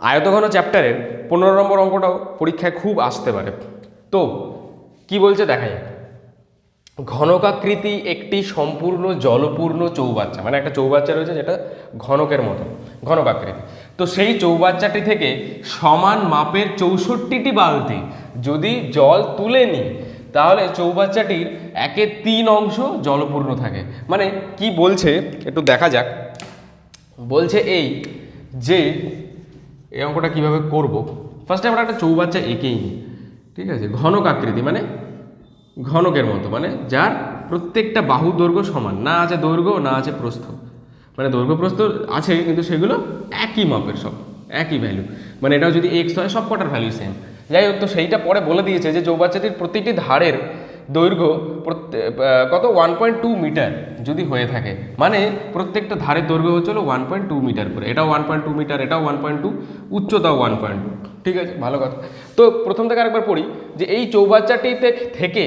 আয়তঘন চ্যাপ্টারের পনেরো নম্বর অঙ্কটাও পরীক্ষায় খুব আসতে পারে। তো, কি বলছে দেখা যাক। ঘনকাকৃতি একটি সম্পূর্ণ জলপূর্ণ চৌবাচ্চা মানে একটা চৌবাচ্চা রয়েছে যেটা ঘনকের মতো, ঘনকাকৃতি। তো সেই চৌবাচ্চাটি থেকে সমান মাপের চৌষট্টিটি বালতি যদি জল তুলে নিই, তাহলে চৌবাচ্চাটির একে তিন অংশ জলপূর্ণ থাকে। মানে কি বলছে, একটু দেখা যাক। বলছে এই যে এই অঙ্কটা কীভাবে করব? ফার্স্টে আমরা একটা চৌবাচ্চা এঁকেই নিই। ঠিক আছে? ঘনক আকৃতি মানে ঘনকের মতো মানে যার প্রত্যেকটা বাহু দৈর্ঘ্য সমান। না আছে দৈর্ঘ্য, না আছে প্রস্থ। মানে দৈর্ঘ্য, প্রস্থ আছে, কিন্তু সেগুলো একই মাপের সব, একই ভ্যালু মানে এটাও যদি এক্স হয় সব কটার ভ্যালু সেম যাই হোক, তো সেইটা পরে বলে দিয়েছে যে চৌবাচ্চাটির প্রতিটি ধারের দৈর্ঘ্য প্রত্যেক কত? ওয়ান পয়েন্ট টু মিটার যদি হয়ে থাকে। মানে প্রত্যেকটা ধারের দৈর্ঘ্য হলো ওয়ান পয়েন্ট টু মিটার করে। এটাও ওয়ান পয়েন্ট টু মিটার এটাও ওয়ান পয়েন্ট টু উচ্চতা ওয়ান পয়েন্ট টু ঠিক আছে? ভালো কথা। তো প্রথম থেকে আরেকবার পড়ি যে এই চৌবাচ্চাটিতে থেকে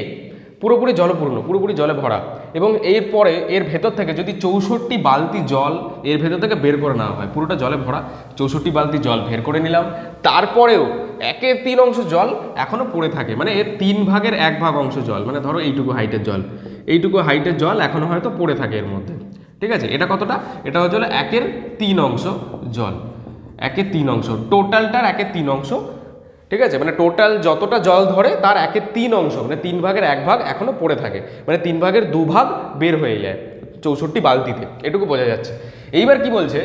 পুরোপুরি জলপূর্ণ, পুরোপুরি জলে ভরা। এবং এরপরে এর ভেতর থেকে যদি চৌষট্টি বালতি জল এর ভেতর থেকে বের করে নেওয়া হয়, পুরোটা জলে ভরা, চৌষট্টি বালতি জল বের করে নিলাম। তারপরেও একের তিন অংশ জল এখনও পড়ে থাকে মানে এর তিন ভাগের এক ভাগ অংশ জল মানে ধরো এইটুকু হাইটের জল। এইটুকু হাইটের জল এখনও হয়তো পড়ে থাকে এর মধ্যে। ঠিক আছে? এটা কতটা? এটা হচ্ছে একের তিন অংশ জল। একের তিন অংশ, টোটালটার একের তিন অংশ ঠিক আছে? মানে টোটাল যতটা জল ধরে তার একের তিন অংশ মানে তিন ভাগের এক ভাগ এখনও পড়ে থাকে। মানে তিন ভাগের দু ভাগ বের হয়ে যায় চৌষট্টি বালতিতে। এটুকু বোঝা যাচ্ছে। এইবার কি বলছে?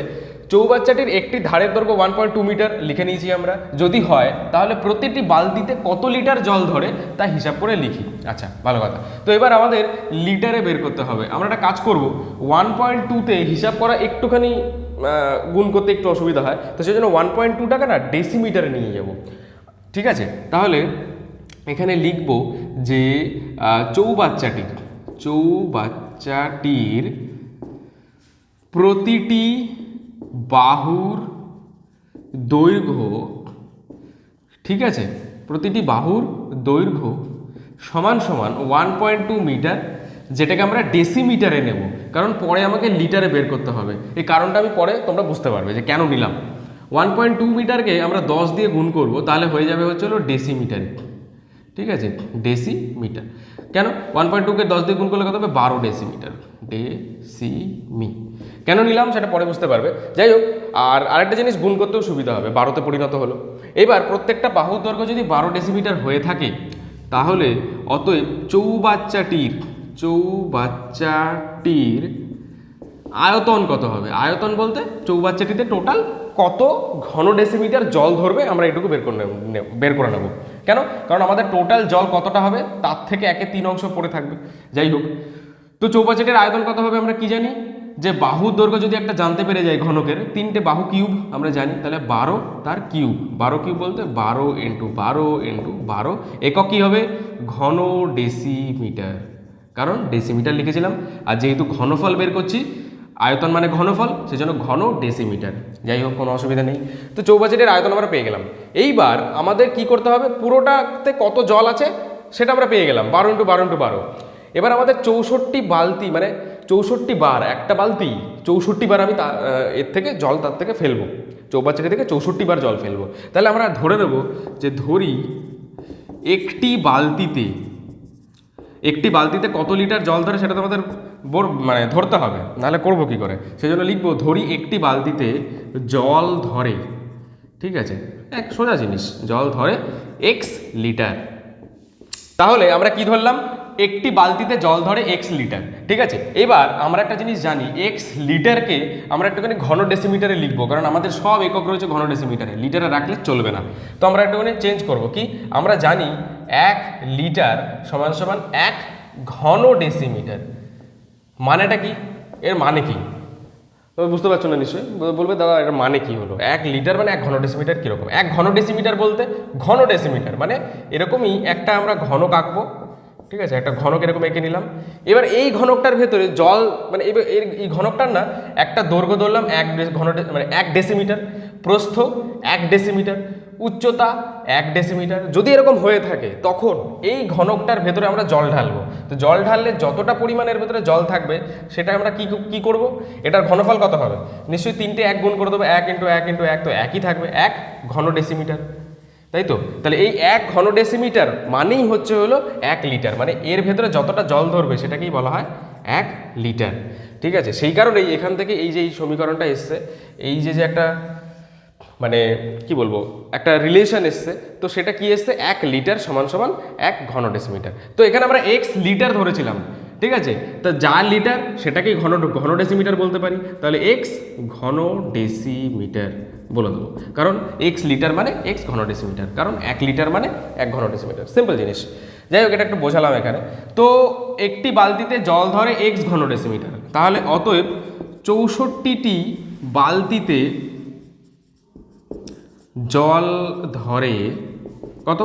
চৌবাচ্চাটির একটি ধারের দৈর্ঘ্য ওয়ান পয়েন্ট টু মিটার, লিখে নিয়েছি আমরা। যদি হয়, তাহলে প্রতিটি বালতিতে কত লিটার জল ধরে তা হিসাব করে লিখি। আচ্ছা ভালো কথা। তো এবার আমাদের লিটারে বের করতে হবে। আমরা একটা কাজ করব। ওয়ান পয়েন্ট টুতে হিসাব করা একটুখানি গুণ করতে একটু অসুবিধা হয়। তো সেই জন্য ওয়ান পয়েন্ট টু টাকা না ডেসিমিটারে নিয়ে যাব। ঠিক আছে? তাহলে এখানে লিখব যে চৌবাচ্চাটির চৌবাচ্চাটির প্রতিটি বাহুর দৈর্ঘ্য, ঠিক আছে? প্রতিটি বাহুর দৈর্ঘ্য সমান সমান ওয়ান পয়েন্ট টু মিটার, যেটাকে আমরা ডেসিমিটারে নেব। কারণ পরে আমাকে লিটারে বের করতে হবে। এই কারণটা আমি পরে তোমরা বুঝতে পারবে যে কেন নিলাম। ওয়ান পয়েন্ট টু মিটারকে আমরা দশ দিয়ে গুণ করব, তাহলে হয়ে যাবে হচ্ছে হলো ডেসিমিটারে ঠিক আছে? ডেসিমিটার কেন? ওয়ান পয়েন্ট টুকে দশ দিয়ে গুণ করলে কত হবে? বারো ডেসিমিটার ডেসিমি কেন নিলাম? সেটা পরে বুঝতে পারবে। যাই হোক, আর আরেকটা জিনিস গুণ করতেও সুবিধা হবে, বারোতে পরিণত হলো। এবার প্রত্যেকটা বাহুর দৈর্ঘ্য যদি বারো ডেসিমিটার হয়ে থাকে, তাহলে অতএব চৌবাচ্চাটির চৌবাচ্চাটির আয়তন কত হবে? আয়তন বলতে চৌবাচ্চাটিতে টোটাল কত ঘন ডেসিমিটার জল ধরবে আমরা এটুকু বের করে বের করে নেব। কেন? কারণ আমাদের টোটাল জল কতটা হবে? তার থেকে একে তিন অংশ পড়ে থাকবে। যাই হোক, তো চৌবাচ্চাটির আয়তন কত হবে আমরা কি জানি? যে বাহুর দৈর্ঘ্য যদি একটা জানতে পেরে যাই ঘনকের, তিনটে বাহু কিউব আমরা জানি, তাহলে বারো তার কিউব। বারো কিউব বলতে বারো ইন্টু বারো ইন্টু বারো। একক কী হবে? ঘন ডেসিমিটার কারণ ডেসিমিটার লিখেছিলাম। আর যেহেতু ঘনফল বের করছি আয়তন মানে ঘনফল, সেজন্য ঘন ডেসিমিটার যাই হোক, কোনো অসুবিধা নেই। তো চৌবাচ্চাটির আয়তন আমরা পেয়ে গেলাম। এইবার আমাদের কি করতে হবে? পুরোটাতে কত জল আছে সেটা আমরা পেয়ে গেলাম। বারো ইন্টু বারো ইন্টু বারো। এবার আমাদের চৌষট্টি বালতি মানে চৌষট্টি বার, একটা বালতি, চৌষট্টি বার আমি তা- এর থেকে জল তার থেকে ফেলব। চৌবাচ্চাটি থেকে চৌষট্টি বার জল ফেলব। তাহলে আমরা ধরে নেব যে ধরি একটি বালতিতে একটি বালতিতে কত লিটার জল ধরে সেটা তো আমাদের মানে ধরতে হবে, নাহলে করব কি করে? সেই জন্য লিখব, ধরি একটি বালতিতে জল ধরে। ঠিক আছে? এক সোজা জিনিস, জল ধরে এক্স লিটার। তাহলে আমরা কি ধরলাম? একটি বালতিতে জল ধরে এক্স লিটার। ঠিক আছে? এবার আমরা একটা জিনিস জানি এক্স লিটারকে আমরা একটুখানি ঘন ডেসিমিটারে লিখব, কারণ আমাদের সব একক রয়েছে ঘন ডেসিমিটারে লিটারে রাখলে চলবে না। তো আমরা একটুখানি চেঞ্জ করব কি? আমরা জানি এক লিটার সমান সমান এক ঘন ডেসিমিটার মানেটা কি? এর মানে কি? তুমি বুঝতে পারছ না নিশ্চয়ই? বলবে দাদা এর মানে কি হলো? এক লিটার মানে এক ঘন ডেসিমিটার কীরকম? এক ঘন ডেসিমিটার বলতে ঘন ডেসিমিটার মানে এরকমই একটা আমরা ঘনক আঁকবো ঠিক আছে? একটা ঘনক এরকম এঁকে নিলাম। এবার এই ঘনকটার ভেতরে জল মানে এবার এর এই ঘনকটার না একটা দৈর্ঘ্য ধরলাম এক ঘন মানে এক ডেসিমিটার প্রস্থ এক ডেসিমিটার উচ্চতা এক ডেসিমিটার যদি এরকম হয়ে থাকে, তখন এই ঘনকটার ভেতরে আমরা জল ঢালবো। তো জল ঢাললে যতটা পরিমাণের ভেতরে জল থাকবে, সেটা আমরা কি কি করব? এটার ঘনফল কত হবে? নিশ্চয়ই তিনটে এক গুণ করে দেবো, এক ইন্টু এক ইন্টু এক, তো একই থাকবে, এক ঘন ডেসিমিটার তাই তো? তাহলে এই এক ঘন ডেসিমিটার মানেই হচ্ছে হলো এক লিটার মানে এর ভেতরে যতটা জল ধরবে, সেটাকেই বলা হয় এক লিটার ঠিক আছে? সেই কারণেই এখান থেকে এই যে এই সমীকরণটা এসছে, এই যে যে একটা মানে কি বলব, একটা রিলেশন এসছে। তো সেটা কি এসছে? এক লিটার সমান সমান এক ঘন ডেসিমিটার তো এখানে আমরা এক্স লিটার ধরেছিলাম, ঠিক আছে? তো যা লিটার সেটাকেই ঘন ঘন ডেসিমিটার বলতে পারি। তাহলে এক্স ঘন ডেসিমিটার বলে দেবো। কারণ এক্স লিটার মানে এক্স ঘন ডেসিমিটার কারণ এক লিটার মানে এক ঘন ডেসিমিটার সিম্পল জিনিস। যাই হোক, এটা একটু বোঝালাম এখানে। তো একটি বালতিতে জল ধরে এক্স ঘন ডেসিমিটার তাহলে অতএব চৌষট্টিটি বালতিতে জল ধরে কত?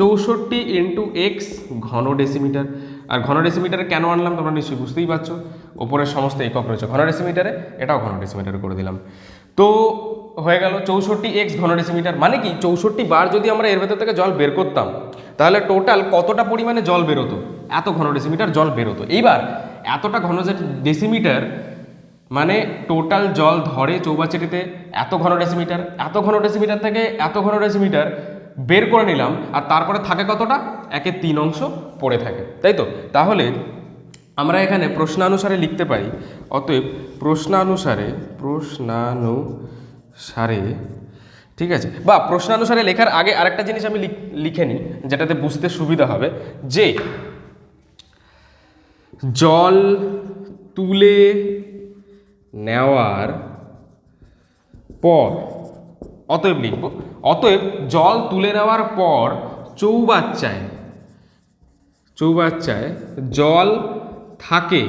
চৌষট্টি ইন্টু এক্স ঘন ডেসিমিটার আর ঘন ডেসিমিটারে কেন আনলাম তোমরা নিশ্চয়ই বুঝতেই পারছ। ওপরের সমস্ত একক রয়েছে ঘন ডেসিমিটারে এটাও ঘন ডেসিমিটারে করে দিলাম। তো হয়ে গেল চৌষট্টি এক্স ঘন ডেসিমিটার মানে কি? চৌষট্টি বার যদি আমরা এর ভেতর থেকে জল বের করতাম, তাহলে টোটাল কতটা পরিমাণে জল বেরোতো? এত ঘন ডেসিমিটার জল বেরোতো। এইবার এতটা ঘন ডেসিমিটার মানে টোটাল জল ধরে চৌবাচ্চাটিতে এত ঘন ডেসিমিটার এত ঘন ডেসিমিটার থেকে এত ঘন ডেসিমিটার বের করে নিলাম, আর তারপরে থাকে কতটা? একে তিন অংশ পড়ে থাকে, তাই তো? তাহলে আমরা এখানে প্রশ্নানুসারে লিখতে পারি, অতএব প্রশ্নানুসারে প্রশ্নানুসারে, ঠিক আছে? বা প্রশ্নানুসারে লেখার আগে আরেকটা জিনিস আমি লিখ- নিই, যেটাতে বুঝতে সুবিধা হবে, যে জল তুলে নেওয়ার পর, অতএব লিখব, অতএব জল তুলে নেওয়ার পর চৌবাচ্চায় চৌবাচ্চায় জল থাকে,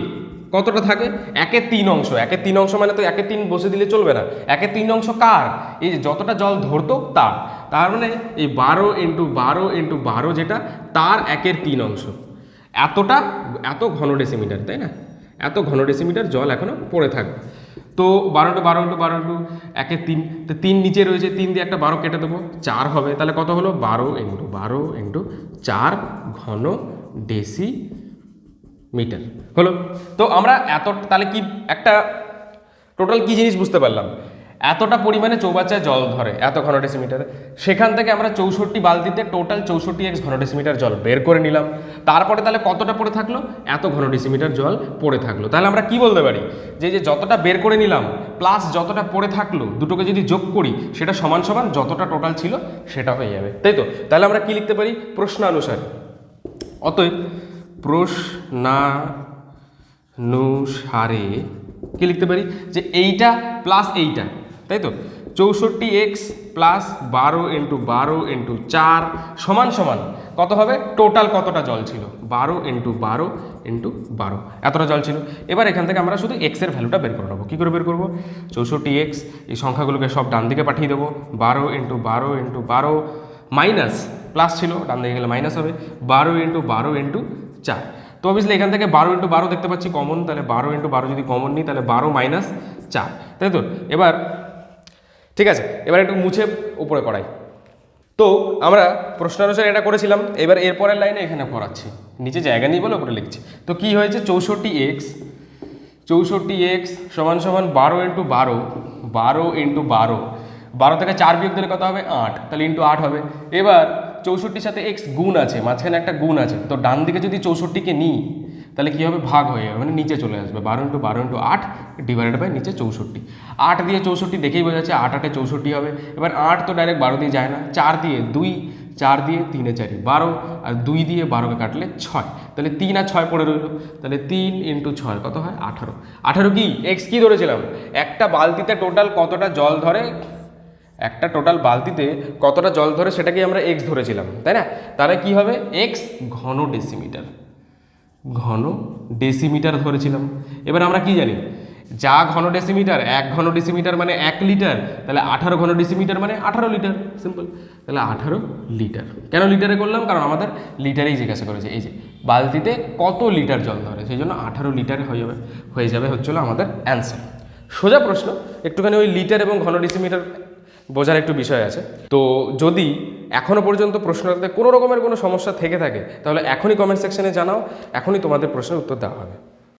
কতটা থাকে? একে তিন অংশ একে তিন অংশ মানে তো একে তিন বসে দিলে চলবে না। একে তিন অংশ কার? এই যতটা জল ধরতো তার। তার মানে এই বারো ইন্টু বারো ইন্টু বারো যেটা, তার একের তিন অংশ। এতটা, এত ঘন ডেসিমিটার তাই না? এত ঘন ডেসিমিটার জল এখনও পড়ে থাকবে। তো বারো টু বারো টু বারো টু একে তিন, তো তিন নিচে রয়েছে, তিন দিয়ে একটা বারো কেটে দেবো, চার হবে, তাহলে কত হলো? বারো ইন্টু বারো ইন্টু চার ঘন ডেসি মিটার হলো। তো আমরা এত, তাহলে কি একটা টোটাল কি জিনিস বুঝতে পারলাম? এতটা পরিমাণে চৌবাচ্চায় জল ধরে, এত ঘন ডেসিমিটার সেখান থেকে আমরা চৌষট্টি বালতিতে টোটাল চৌষট্টি এক্স ঘন ডেসিমিটার জল বের করে নিলাম। তারপরে তাহলে কতটা পড়ে থাকল? এত ঘন ডেসিমিটার জল পড়ে থাকল। তাহলে আমরা কি বলতে পারি? যে যে যতটা বের করে নিলাম প্লাস যতটা পড়ে থাকল, দুটোকে যদি যোগ করি, সেটা সমান সমান যতটা টোটাল ছিল, সেটা হয়ে যাবে। তাই তো? তাহলে আমরা কি লিখতে পারি? প্রশ্নানুসারে। অতএব প্রশ্নানুসারে কি লিখতে পারি? যে, এইটা প্লাস এইটা। তাই তো চৌষট্টি এক্স প্লাস বারো ইন্টু বারো ইন্টু চার সমান সমান কত হবে টোটাল কতটা জল ছিল বারো ইন্টু বারো ইন্টু বারো এতটা জল ছিল এবার এখান থেকে আমরা শুধু এক্সের ভ্যালুটা বের করে নেব কী করে বের করব চৌষট্টি এক্স এই সংখ্যাগুলোকে সব ডান দিকে পাঠিয়ে দেবো বারো ইন্টু বারো ইন্টু বারো মাইনাস প্লাস ছিল ডান দিকে গেলে মাইনাস হবে বারো ইন্টু বারো ইন্টু চার তো অবভিয়াসলি এখান থেকে বারো ইন্টু বারো দেখতে পাচ্ছি কমন তাহলে বারো ইন্টু বারো যদি কমন নিই তাহলে বারো মাইনাস চার তাই তো এবার ঠিক আছে? এবার একটু মুছে উপরে করাই। তো আমরা প্রশ্নানুসারে এটা করেছিলাম, এবার এরপরের লাইনে এখানে করাচ্ছি নিচে জায়গা নিয়ে বলে উপরে লিখছি। তো কি হয়েছে? চৌষট্টি এক্স চৌষট্টি এক্স সমান সমান বারো ইন্টু বারো বারো ইন্টু বারো। বারো থেকে চার বিয়োগ দিলে কত হবে? আট। তাহলে ইন্টু আট হবে। এবার চৌষট্টির সাথে এক্স গুণ আছে, মাঝখানে একটা গুণ আছে। তো ডান দিকে যদি চৌষট্টিকে নিই তাহলে কী হবে? ভাগ হয়ে যাবে মানে নিচে চলে আসবে। বারো ইন্টু বারো ইন্টু আট ডিভাইডেড বাই নিচে চৌষট্টি। আট দিয়ে চৌষট্টি দেখেই বোঝা যাচ্ছে আট আটে চৌষট্টি হবে। এবার আট তো ডাইরেক্ট বারো দিয়ে যায় না। চার দিয়ে দুই, চার দিয়ে তিনে চারি। বারো আর দুই দিয়ে বারোকে কাটলে ছয়। তাহলে তিন আর ছয় পড়ে রইল। তাহলে তিন ইন্টু ছয়, কত হয়? আঠারো। আঠারো কি? এক্স কী ধরেছিলাম? একটা বালতিতে টোটাল কতটা জল ধরে? একটা টোটাল বালতিতে কতটা জল ধরে সেটাকে আমরা এক্স ধরেছিলাম, তাই না? তাহলে কি হবে? এক্স ঘন ডেসিমিটার ঘন ডেসিমিটার ধরেছিলাম। এবার আমরা কি জানি? যা ঘন ডেসিমিটার এক ঘন ডেসিমিটার মানে এক লিটার তাহলে আঠারো ঘন ডেসিমিটার মানে আঠারো লিটার সিম্পল তাহলে আঠারো লিটার কেন লিটারে করলাম? কারণ আমাদের লিটারেই জিজ্ঞাসা করেছে, এই যে বালতিতে কত লিটার জল ধরে? সেই জন্য আঠারো লিটার হয়ে যাবে হয়ে যাবে হচ্ছিল আমাদের অ্যান্সার সোজা প্রশ্ন, একটুখানি ওই লিটার এবং ঘন ডেসিমিটার বোঝার একটু বিষয় আছে। তো যদি এখনও পর্যন্ত প্রশ্নটাতে কোনো রকমের কোনো সমস্যা থেকে থাকে, তাহলে এখনই কমেন্ট সেকশানে জানাও, এখনই তোমাদের প্রশ্নের উত্তর দেওয়া হবে।